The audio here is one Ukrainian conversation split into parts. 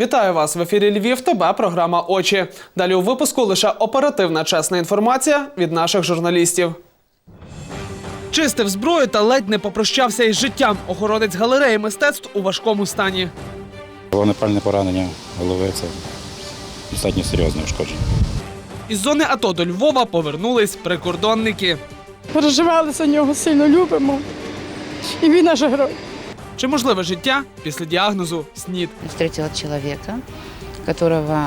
Вітаю вас в ефірі Львів. ТБ програма Очі. Далі у випуску лише оперативна чесна інформація від наших журналістів. Чистив зброю та ледь не попрощався із життям. Охоронець галереї мистецтв у важкому стані. Вогнепальне поранення голови це достатньо серйозне ушкодження. Із зони АТО до Львова повернулись прикордонники. Переживали за нього, сильно любимо. І він наш герой. Чи можливе життя після діагнозу СНІД? встретила человека, которого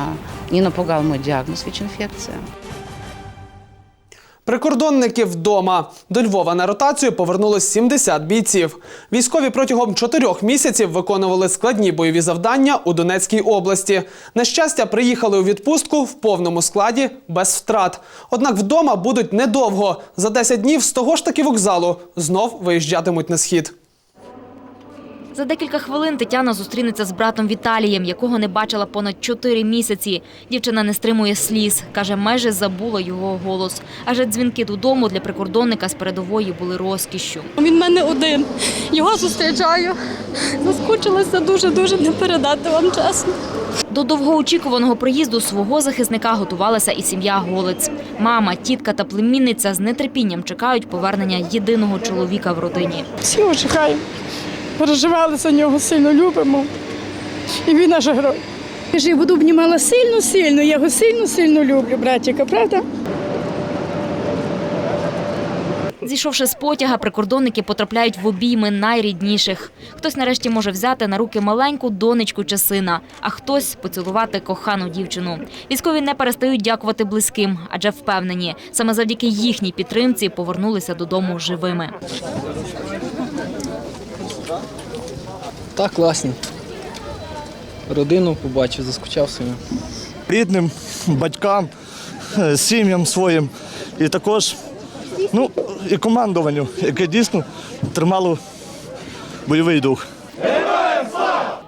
не напугал мой диагноз ВИЧ-инфекция. Прикордонники вдома. До Львова на ротацію повернулось 70 бійців. Військові протягом чотирьох місяців виконували складні бойові завдання у Донецькій області. На щастя, приїхали у відпустку в повному складі без втрат. Однак вдома будуть недовго. За 10 днів з того ж таки вокзалу знов виїжджатимуть на схід. За декілька хвилин Тетяна зустрінеться з братом Віталієм, якого не бачила понад чотири місяці. Дівчина не стримує сліз. Каже, майже забула його голос. Адже дзвінки додому для прикордонника з передової були розкішшю. Він в мене один. Його зустрічаю. Заскучилася дуже-дуже не передати вам чесно. До довгоочікуваного приїзду свого захисника готувалася і сім'я Голець. Мама, тітка та племінниця з нетерпінням чекають повернення єдиного чоловіка в родині. Всі чекаємо. Переживали за нього, сильно любимо. І він наш герой. Я ж його обнімала сильно-сильно, я його сильно-сильно люблю, братіка, правда? Зійшовши з потяга, прикордонники потрапляють в обійми найрідніших. Хтось нарешті може взяти на руки маленьку донечку чи сина, а хтось поцілувати кохану дівчину. Військові не перестають дякувати близьким, адже впевнені, саме завдяки їхній підтримці повернулися додому живими. Так, класні. Родину побачив, заскучав сильно. рідним, батькам, е, сім'ям своїм і також ну, і командуванню, яке дійсно тримало бойовий дух.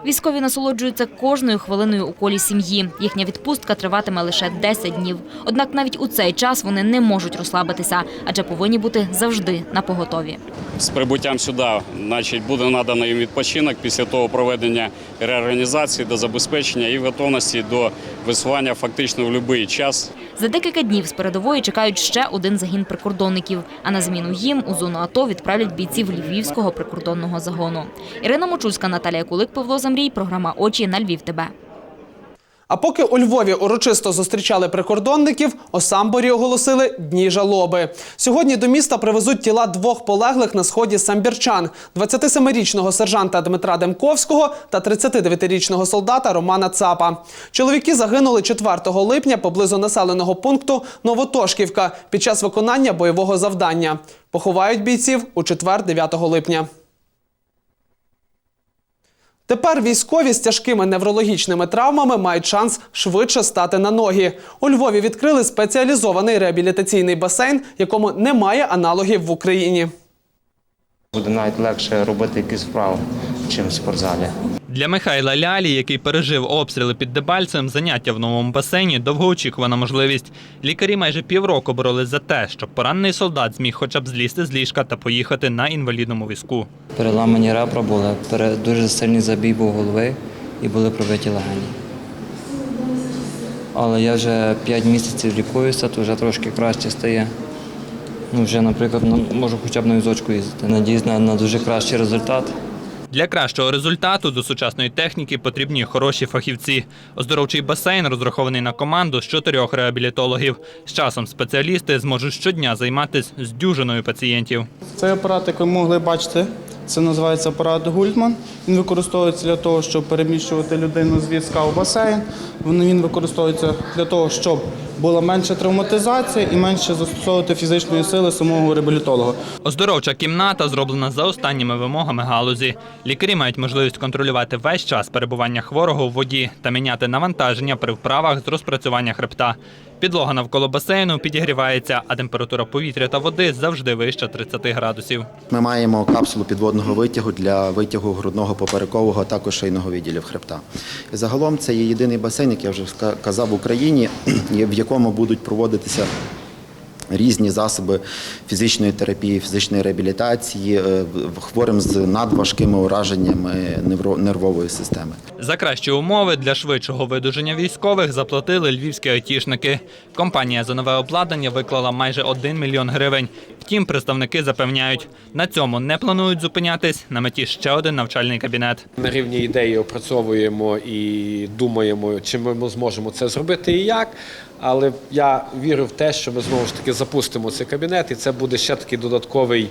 Військові насолоджуються кожною хвилиною у колі сім'ї. Їхня відпустка триватиме лише 10 днів. Однак навіть у цей час вони не можуть розслабитися, адже повинні бути завжди на поготові. з прибуттям сюди, значить, буде надано їм відпочинок після того проведення реорганізації до забезпечення і готовності до висування фактично в будь-який час. За декілька днів з передової чекають ще один загін прикордонників. А на зміну їм у зону АТО відправлять бійців Львівського прикордонного загону. Ірина Мочульська, Наталія Кулик, Павло Замрій. Програма Очі на Львів. ТБ. А поки у Львові урочисто зустрічали прикордонників, у Самборі оголосили дні жалоби. Сьогодні до міста привезуть тіла двох полеглих на сході самбірчан: 27-річного сержанта Дмитра Демковського та 39-річного солдата Романа Цапа. Чоловіки загинули 4 липня поблизу населеного пункту Новотошківка під час виконання бойового завдання. Поховають бійців у четвер 9 липня. Тепер військові з тяжкими неврологічними травмами мають шанс швидше стати на ноги. У Львові відкрили спеціалізований реабілітаційний басейн, якому немає аналогів в Україні. Буде навіть легше робити якісь вправи, чим в спортзалі. Для Михайла Лялі, який пережив обстріли під Дебальцем, заняття в новому басейні довгоочікувана можливість. Лікарі майже півроку боролись за те, щоб поранений солдат зміг хоча б злізти з ліжка та поїхати на інвалідному візку. Переламані ребра були, дуже сильний забій був голови і були пробиті легені. Але я вже 5 місяців лікуюся, то вже трошки краще стає. Ну, вже, наприклад, можу хоча б на візочку їздити. Надіюсь на, на дуже кращий результат. Для кращого результату до сучасної техніки потрібні хороші фахівці. Оздоровчий басейн розрахований на команду з чотирьох реабілітологів. З часом спеціалісти зможуть щодня займатися з дюжиною пацієнтів. Цей апарат, як ви могли бачити, це називається апарат Гультман. Він використовується для того, щоб переміщувати людину з візка у басейн. Він використовується для того, щоб була менша травматизація і менше застосовувати фізичної сили самого реабілітолога. Оздоровча кімната зроблена за останніми вимогами галузі. Лікарі мають можливість контролювати весь час перебування хворого у воді та міняти навантаження при вправах з розпрацювання хребта. Підлога навколо басейну підігрівається, а температура повітря та води завжди вища 30 градусів. Ми маємо капсулу підводного витягу для витягу грудного поперекового, а також шийного відділів хребта. Загалом це є єдиний басейн, як я вже казав в Україні, в якому будуть проводитися Різні засоби фізичної терапії, фізичної реабілітації е, хворим з надважкими ураженнями нервової системи. За кращі умови для швидшого видуження військових заплатили львівські айтішники. Компанія за нове обладнання виклала майже 1 мільйон гривень. Втім, представники запевняють, на цьому не планують зупинятись. На меті ще один навчальний кабінет. На рівні ідеї опрацьовуємо і думаємо, чи ми зможемо це зробити і як. Але я вірю в те, що ми знову ж таки запустимо цей кабінет, і це буде ще такий додатковий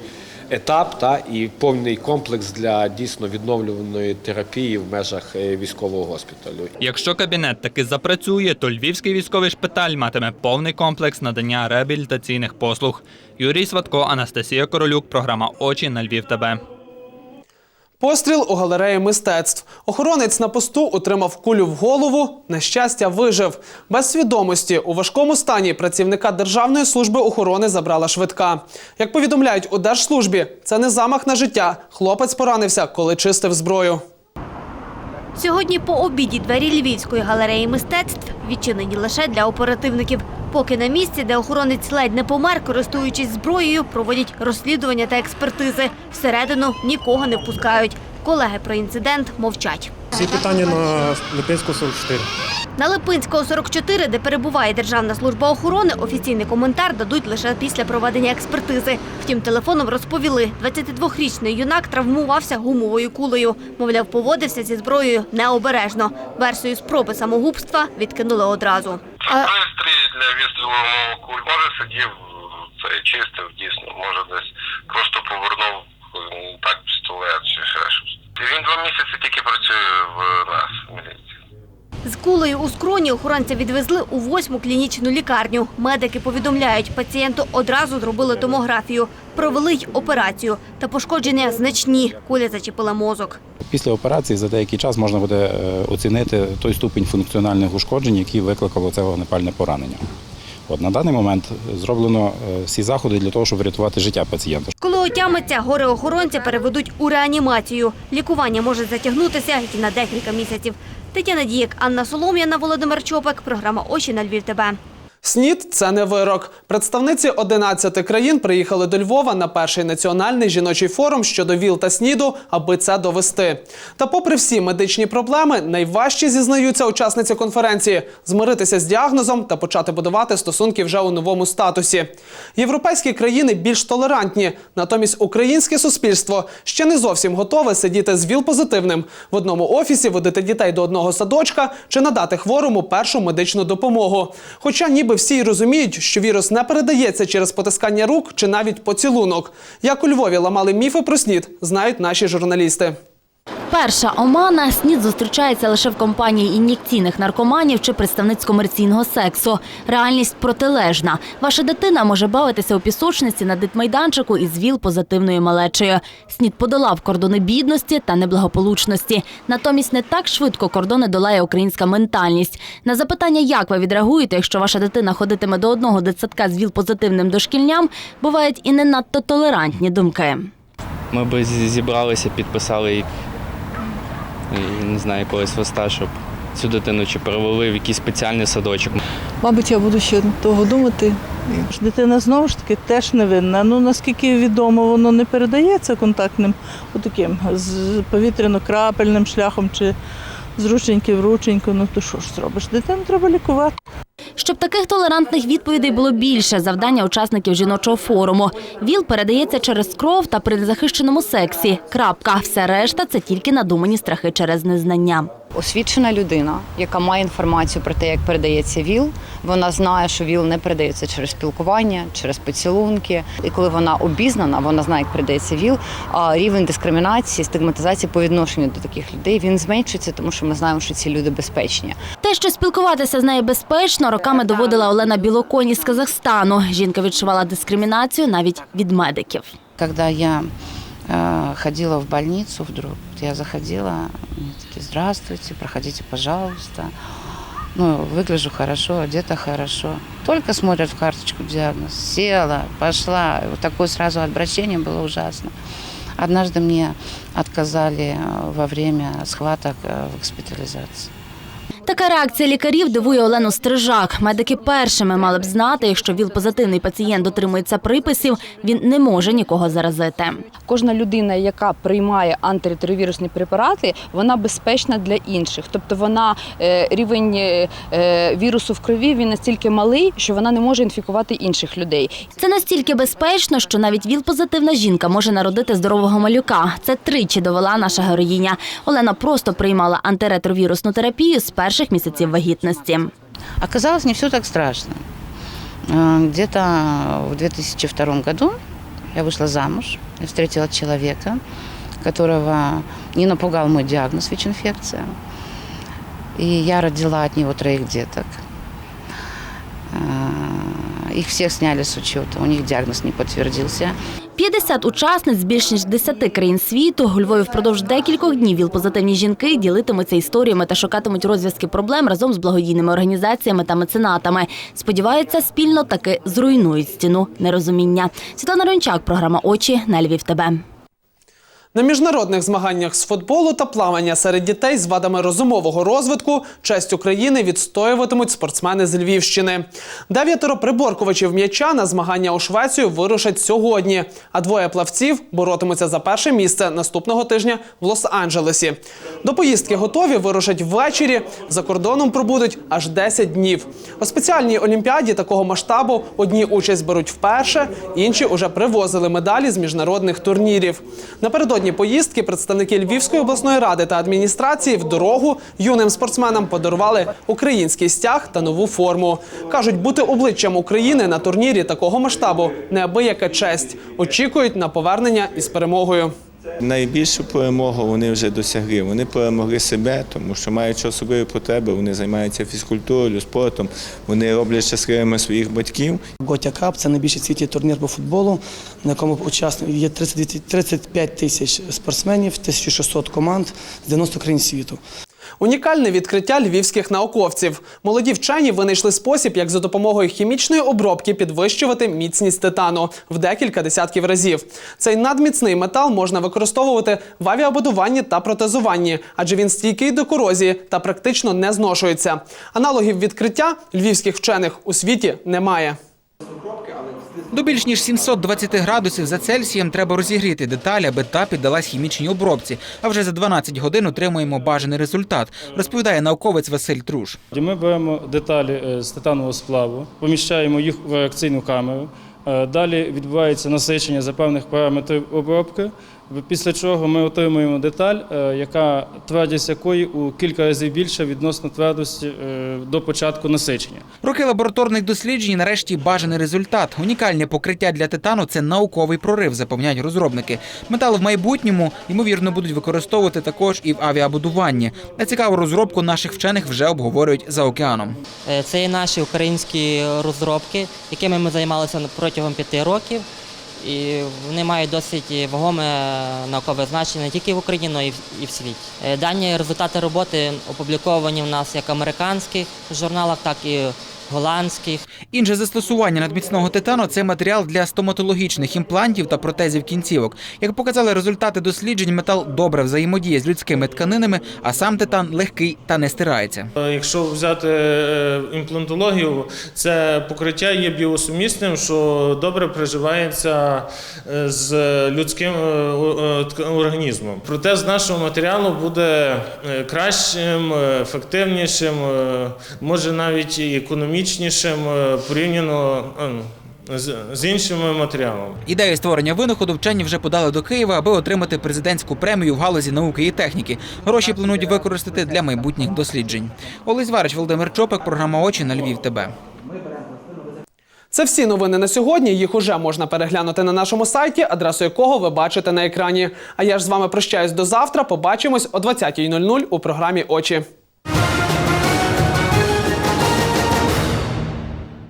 етап та і повний комплекс для дійсно відновлюваної терапії в межах е, військового госпіталю. Якщо кабінет таки запрацює, то львівський військовий шпиталь матиме повний комплекс надання реабілітаційних послуг. Юрій Сватко, Анастасія Королюк, програма Очі на Львів. ТБ. Постріл у галереї мистецтв. Охоронець на посту отримав кулю в голову. На щастя, вижив. Без свідомості у важкому стані працівника Державної служби охорони забрала швидка. Як повідомляють у держслужбі, це не замах на життя. Хлопець поранився, коли чистив зброю. Сьогодні по обіді двері Львівської галереї мистецтв відчинені лише для оперативників. Поки на місці, де охоронець ледь не помер, користуючись зброєю, проводять розслідування та експертизи. Всередину нікого не впускають. Колеги про інцидент мовчать. Всі питання на Липинську 44. На Липинського 44, де перебуває Державна служба охорони, офіційний коментар дадуть лише після проведення експертизи. Втім, телефоном розповіли, 22-річний юнак травмувався гумовою кулею. Мовляв, поводився зі зброєю необережно. Версію спроби самогубства відкинули одразу. А для відстрілу куль. Може сидів це чистив дійсно, може десь просто повернув так пістолет чи ще щось. Він два місяці тільки працює в нас в міліції. з кулею у скроні охоронця відвезли у восьму клінічну лікарню. Медики повідомляють, пацієнту одразу зробили томографію, провели й операцію. Та пошкодження значні. Куля зачепила мозок. Після операції за деякий час можна буде е, оцінити той ступінь функціональних ушкоджень, який викликало це вогнепальне поранення. От на даний момент зроблено е, всі заходи для того, щоб врятувати життя пацієнта. Коли отямиться, горе-охоронця переведуть у реанімацію. Лікування може затягнутися і на декілька місяців. Тетяна Дієк, Анна Солом'яна, Володимир Чопик. Програма «Очі на Львів. ТБ». СНІД – це не вирок. Представниці 11 країн приїхали до Львова на перший національний жіночий форум щодо ВІЛ та СНІДу, аби це довести. Та попри всі медичні проблеми, найважче зізнаються учасниці конференції – змиритися з діагнозом та почати будувати стосунки вже у новому статусі. Європейські країни більш толерантні, натомість українське суспільство ще не зовсім готове сидіти з ВІЛ-позитивним в одному офісі, водити дітей до одного садочка чи надати хворому першу медичну допомогу. Хоча ніби всі розуміють, що вірус не передається через потискання рук чи навіть поцілунок. Як у Львові ламали міфи про снід, знають наші журналісти. Перша омана СНІД зустрічається лише в компанії ін'єкційних наркоманів чи представниць комерційного сексу. Реальність протилежна. Ваша дитина може бавитися у пісочниці на дитмайданчику із ВІЛ позитивною малечею. СНІД подолав кордони бідності та неблагополучності. Натомість не так швидко кордони долає українська ментальність. На запитання, як ви відреагуєте, якщо ваша дитина ходитиме до одного дитсадка з ВІЛ позитивним дошкільням, бувають і не надто толерантні думки. Ми б зі- зібралися, підписали не знаю, якогось листа, щоб цю дитину чи перевели в якийсь спеціальний садочок. Мабуть, я буду ще того думати. Дитина знову ж таки теж невинна. Ну наскільки відомо, воно не передається контактним отаким з повітряно-крапельним шляхом чи з рученьки в рученьку. Ну то що ж зробиш? Дитину треба лікувати. Щоб таких толерантних відповідей було більше, завдання учасників жіночого форуму. ВІЛ передається через кров та при незахищеному сексі. Крапка. Все решта це тільки надумані страхи через незнання. Освічена людина, яка має інформацію про те, як передається ВІЛ, вона знає, що ВІЛ не передається через спілкування, через поцілунки. І коли вона обізнана, вона знає, як передається ВІЛ, а рівень дискримінації, стигматизації по відношенню до таких людей він зменшується, тому що ми знаємо, що ці люди безпечні. Те, що спілкуватися з нею безпечно, роками доводила Олена Білоконь із Казахстану. Жінка відчувала дискримінацію навіть від медиків. Когда я э, ходила в больницу вдруг, я заходила, мне такие, здравствуйте, проходите, пожалуйста. Ну, выгляжу хорошо, одета хорошо. Только смотрят в карточку диагноз. Села, пошла. И Вот такое сразу обращение было ужасно. Однажды мне отказали э, во время схваток э, в госпитализации. Така реакція лікарів дивує Олену Стрижак. Медики першими мали б знати, якщо ВІЛ-позитивний пацієнт дотримується приписів, він не може нікого заразити. Кожна людина, яка приймає антиретровірусні препарати, вона безпечна для інших. Тобто вона е, рівень е, е, вірусу в крові він настільки малий, що вона не може інфікувати інших людей. Це настільки безпечно, що навіть ВІЛ-позитивна жінка може народити здорового малюка. Це тричі довела наша героїня. Олена просто приймала антиретровірусну терапію з перших місяців вагітності. Оказалось, не все так страшно. Э, Где-то в 2002 году я вышла замуж и встретила человека, которого не напугал мой диагноз ВИЧ-инфекция. И я родила от него троих деток. Э, всіх зняли з учету, у них діагноз не підтвердився. 50 учасниць з більш ніж 10 країн світу у Львові впродовж декількох днів ВІЛ-позитивні жінки ділитимуться історіями та шукатимуть розв'язки проблем разом з благодійними організаціями та меценатами. Сподіваються, спільно таки зруйнують стіну нерозуміння. Світлана Рончак, програма Очі на Львів. ТБ. На міжнародних змаганнях з футболу та плавання серед дітей з вадами розумового розвитку честь України відстоюватимуть спортсмени з Львівщини. Дев'ятеро приборкувачів м'яча на змагання у Швецію вирушать сьогодні, а двоє плавців боротимуться за перше місце наступного тижня в Лос-Анджелесі. До поїздки готові вирушать ввечері. За кордоном пробудуть аж 10 днів. У спеціальній олімпіаді такого масштабу одні участь беруть вперше, інші уже привозили медалі з міжнародних турнірів. Напередодні поїздки представники Львівської обласної ради та адміністрації в дорогу юним спортсменам подарували український стяг та нову форму. кажуть, бути обличчям України на турнірі такого масштабу неабияка честь. Очікують на повернення із перемогою. Найбільшу перемогу вони вже досягли. Вони перемогли себе, тому що маючи особливі потреби, вони займаються фізкультурою, спортом, вони роблять щасливими своїх батьків. Готя Кап це найбільший світі турнір по футболу, на якому учасники є 32 35 тисяч спортсменів, 1600 команд з 90 країн світу. Унікальне відкриття львівських науковців. Молоді вчені винайшли спосіб, як за допомогою хімічної обробки підвищувати міцність титану в декілька десятків разів. Цей надміцний метал можна використовувати в авіабудуванні та протезуванні, адже він стійкий до корозії та практично не зношується. Аналогів відкриття львівських вчених у світі немає. До більш ніж 720 градусів за Цельсієм треба розігріти деталь, аби та піддалась хімічній обробці. А вже за 12 годин отримуємо бажаний результат, розповідає науковець Василь Труш. Ми беремо деталі е, з титанового сплаву, поміщаємо їх в реакційну камеру. Е, Далі відбувається насичення за певних параметрів обробки. Після чого ми отримуємо деталь, е, яка твердість якої у кілька разів більша відносно твердості е, до початку насичення. Роки лабораторних досліджень нарешті бажаний результат. Унікальне покриття для титану це науковий прорив, запевняють розробники. Метал в майбутньому ймовірно будуть використовувати також і в авіабудуванні. На цікаву розробку наших вчених вже обговорюють за океаном. Е, Це є наші українські розробки, якими ми займалися протягом п'яти років. І вони мають досить вагоме наукове значення не тільки в Україні, але і в світі. Е, Дані результати роботи опубліковані в нас як американських журналах, так і голландських. Інше застосування надміцного титану це матеріал для стоматологічних імплантів та протезів кінцівок. Як показали результати досліджень, метал добре взаємодіє з людськими тканинами, а сам титан легкий та не стирається. Е, Якщо взяти е, імплантологію, це покриття є біосумісним, що добре приживається е, з людським організмом. Протез нашого матеріалу буде кращим, ефективнішим, може навіть і економічнішим е, порівняно е, з- з іншими матеріалами. Ідею створення винаходу вчені вже подали до Києва, аби отримати президентську премію в галузі науки і техніки. Гроші планують використати для майбутніх досліджень. Олесь Варич, Володимир Чопик, програма Очі на Львів. ТБ. Це всі новини на сьогодні. Їх уже можна переглянути на нашому сайті, адресу якого ви бачите на екрані. А я ж з вами прощаюсь до завтра. Побачимось о 20.00 у програмі Очі.